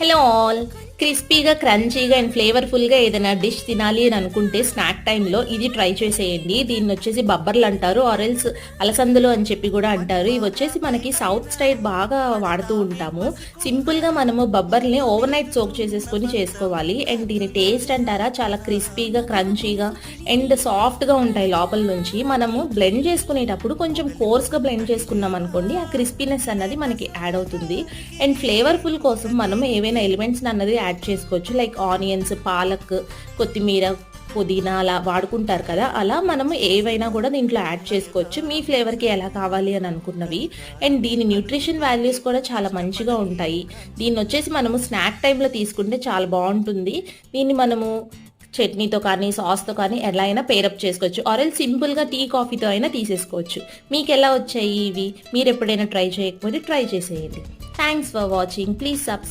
Hello all. క్రిస్పీగా క్రంచీగా and ఫ్లేవర్ఫుల్గా ఏదైనా డిష్ తినాలి అని అనుకుంటే స్నాక్ టైంలో ఇది ట్రై చేసేయండి. దీన్ని వచ్చేసి బబ్బర్లు అంటారు ఆరెల్స్ అలసందులు అని చెప్పి కూడా అంటారు. ఇవి వచ్చేసి మనకి సౌత్ స్టైల్ బాగా వాడుతూ ఉంటాము. సింపుల్గా మనము బబ్బర్ని ఓవర్ నైట్ సోక్ చేసేసుకొని చేసుకోవాలి. అండ్ దీని టేస్ట్ అంటారా చాలా క్రిస్పీగా క్రంచీగా అండ్ సాఫ్ట్గా ఉంటాయి లోపల నుంచి. మనము బ్లెండ్ చేసుకునేటప్పుడు కొంచెం కోర్స్గా బ్లెండ్ చేసుకున్నాం అనుకోండి ఆ క్రిస్పీనెస్ అన్నది మనకి యాడ్ అవుతుంది. అండ్ ఫ్లేవర్ఫుల్ కోసం మనం ఏవైనా ఎలిమెంట్స్ అన్నది యాడ్ చేసుకోవచ్చు. లైక్ ఆనియన్స్ పాలక్ కొత్తిమీర పుదీనా అలా వాడుకుంటారు కదా. అలా మనము ఏవైనా కూడా దీంట్లో యాడ్ చేసుకోవచ్చు. మీ ఫ్లేవర్కి ఎలా కావాలి అని అనుకున్నవి. అండ్ దీని న్యూట్రిషన్ వాల్యూస్ కూడా చాలా మంచిగా ఉంటాయి. దీన్ని వచ్చేసి మనము స్నాక్ టైంలో తీసుకుంటే చాలా బాగుంటుంది. దీన్ని మనము చట్నీతో కానీ సాస్తో కానీ ఎలా అయినా పేరప్ చేసుకోవచ్చు. ఆరెల్ సింపుల్గా టీ కాఫీతో అయినా తీసేసుకోవచ్చు. మీకు ఎలా వచ్చాయి ఇవి? మీరు ఎప్పుడైనా ట్రై చేయకపోతే ట్రై చేసేయండి. Thanks for watching please subscribe